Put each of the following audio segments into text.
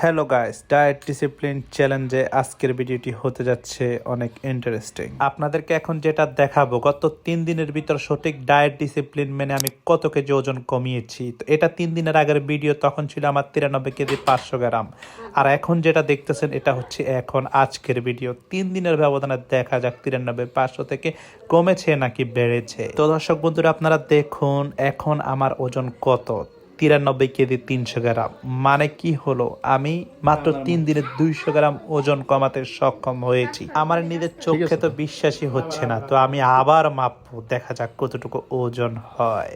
Hello guys diet discipline চ্যালেঞ্জে আজকের ভিডিওটি হতে যাচ্ছে অনেক ইন্টারেস্টিং আপনাদেরকে এখন যেটা দেখাবো, গত তিন দিনের ভিতর সঠিক ডায়েট ডিসিপ্লিন মেনে আমি কত কেজি ওজন কমিয়েছি। তো এটা তিন দিনের আগের ভিডিও, তখন ছিল আমার তিরানব্বই কেজি পাঁচশো গ্রাম। আর এখন যেটা দেখতেছেন, এটা হচ্ছে এখন আজকের ভিডিও। তিন দিনের ব্যবধানে দেখা যাক তিরানব্বই পাঁচশো থেকে কমেছে নাকি বেড়েছে। তো দর্শক বন্ধুরা, আপনারা দেখুন, এখন আমার ওজন কত। তিরানব্বই কেজি তিনশো গ্রাম। মানে কি হলো? আমি মাত্র তিন দিনে দুইশো গ্রাম ওজন কমাতে সক্ষম হয়েছি। আমার নিজের চোখে তো বিশ্বাসই হচ্ছে না। তো আমি আবার মাপবো। দেখা যাক কতটুকু ওজন হয়।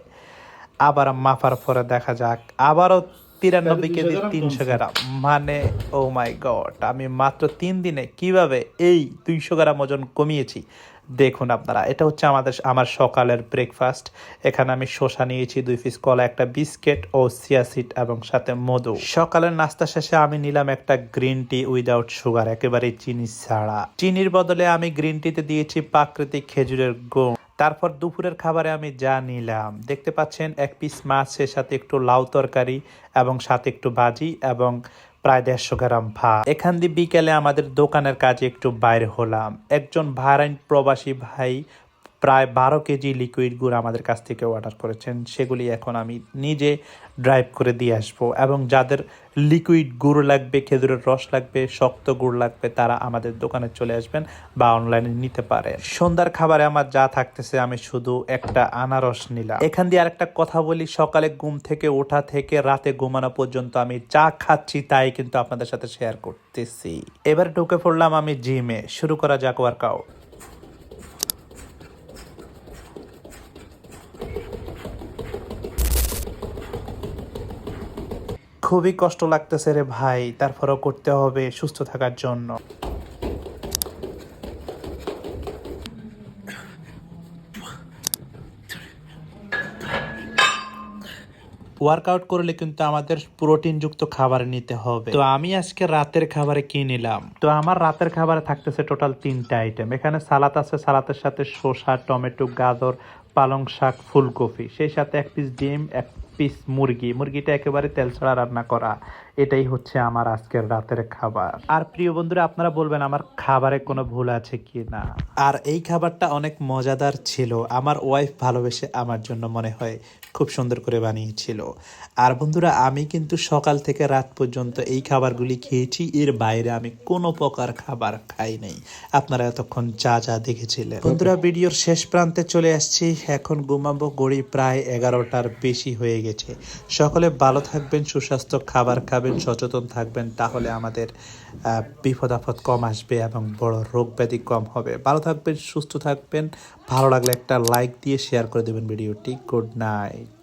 আবার মাপার পরে দেখা যাক। আবারও তিরানব্বই কেজি তিনশো গ্রাম। মানে ও মাই গড আমি মাত্র তিন দিনে কীভাবে এই দুইশো গ্রাম ওজন কমিয়েছি? দেখুন আপনারা, এটা হচ্ছে আমাদের আমার সকালের ব্রেকফাস্ট এখানে আমি শসা নিয়েছি, দুই পিস কলা, একটা বিস্কিট ও সিয়াসিড এবং সাথে মধু। সকালের নাস্তা শেষে আমি নিলাম একটা গ্রিন টি উইদাউট সুগার একেবারে চিনি ছাড়া। চিনির বদলে আমি গ্রিন টিতে দিয়েছি প্রাকৃতিক খেজুরের গুড়। তারপর দুপুরের খাবারে আমি যা নিলাম, দেখতে পাচ্ছেন এক পিস মাছের সাথে একটু লাউ তরকারি এবং সাথে একটু ভাজি এবং প্রায় দেড়শো গ্রাম ভা এখান দিয়ে বিকেলে আমাদের দোকানের কাজে একটু বাইরে হলাম। একজন ভারাইন প্রবাসী ভাই প্রায় বারো কেজি লিকুইড গুড় আমাদের কাছ থেকে অর্ডার করেছেন। সেগুলি এখন আমি নিজে ড্রাইভ করে দিয়ে আসব এবং যাদের লিকুইড গুড় লাগবে, খেজুরের রস লাগবে, শক্ত গুড় লাগবে, তারা আমাদের দোকানে চলে আসবেন বা অনলাইনে নিতে পারে সন্ধ্যার খাবারে আমার যা থাকতেছে আমি শুধু একটা আনারস নিলাম। এখান দিয়ে আরেকটা কথা বলি, সকালে ঘুম থেকে ওঠা থেকে রাতে ঘুমানো পর্যন্ত আমি যা খাচ্ছি তাই কিন্তু আপনাদের সাথে শেয়ার করতেছি। এবার ঢুকে পড়লাম আমি জিমে শুরু করা যাক ওয়ার্কআউট খুবই কষ্ট লাগতেছে রে ভাই, তারপরেও করতে হবে সুস্থ থাকার জন্য। ওয়ার্কআউট করলে কিন্তু আমাদের প্রোটিনযুক্ত খাবার নিতে হবে। তো আমি আজকে রাতের খাবারে কি নিলাম? তো আমার রাতের খাবারে থাকতেছে টোটাল তিনটা আইটেম এখানে সালাদ আছে সালাতের সাথে শসা, টমেটো, গাজর পালং শাক, ফুলকপি। সেই সাথে এক পিস ডিম, এক পিস মুরগি। মুরগিটা একেবারে তেল ছাড়া রান্না করা। এটাই হচ্ছে আমার আজকের রাতের খাবার। আর প্রিয় বন্ধুরা, আপনারা বলবেন, আমার খাবারে কোনো ভুল আছে কি না? আর এই খাবারটা অনেক মজাদার ছিল। আমার ওয়াইফ ভালোবেসে আমার জন্য মনে হয় খুব সুন্দর করে বানিয়েছিল। আর বন্ধুরা, আমি কিন্তু সকাল থেকে রাত পর্যন্ত এই খাবারগুলি খেয়েছি। এর বাইরে আমি কোনো প্রকার খাবার খাই নাই। আপনারা এতক্ষণ যা যা দেখেছিলেন। বন্ধুরা, ভিডিওর শেষ প্রান্তে চলে আসছি। এখন ঘুমাবো গড়ি প্রায় এগারোটার বেশি হয়ে গেছে। সকলে ভালো থাকবেন, সুস্বাস্থ্য খাবার খাবেন, সচেতন থাকবেন, তাহলে আমাদের বিপদ আপদ কম আসবে এবং বড় রোগ ব্যাধি কম হবে। ভালো থাকবেন, সুস্থ থাকবেন। ভালো লাগলে একটা লাইক দিয়ে শেয়ার করে দেবেন ভিডিওটি গুড নাইট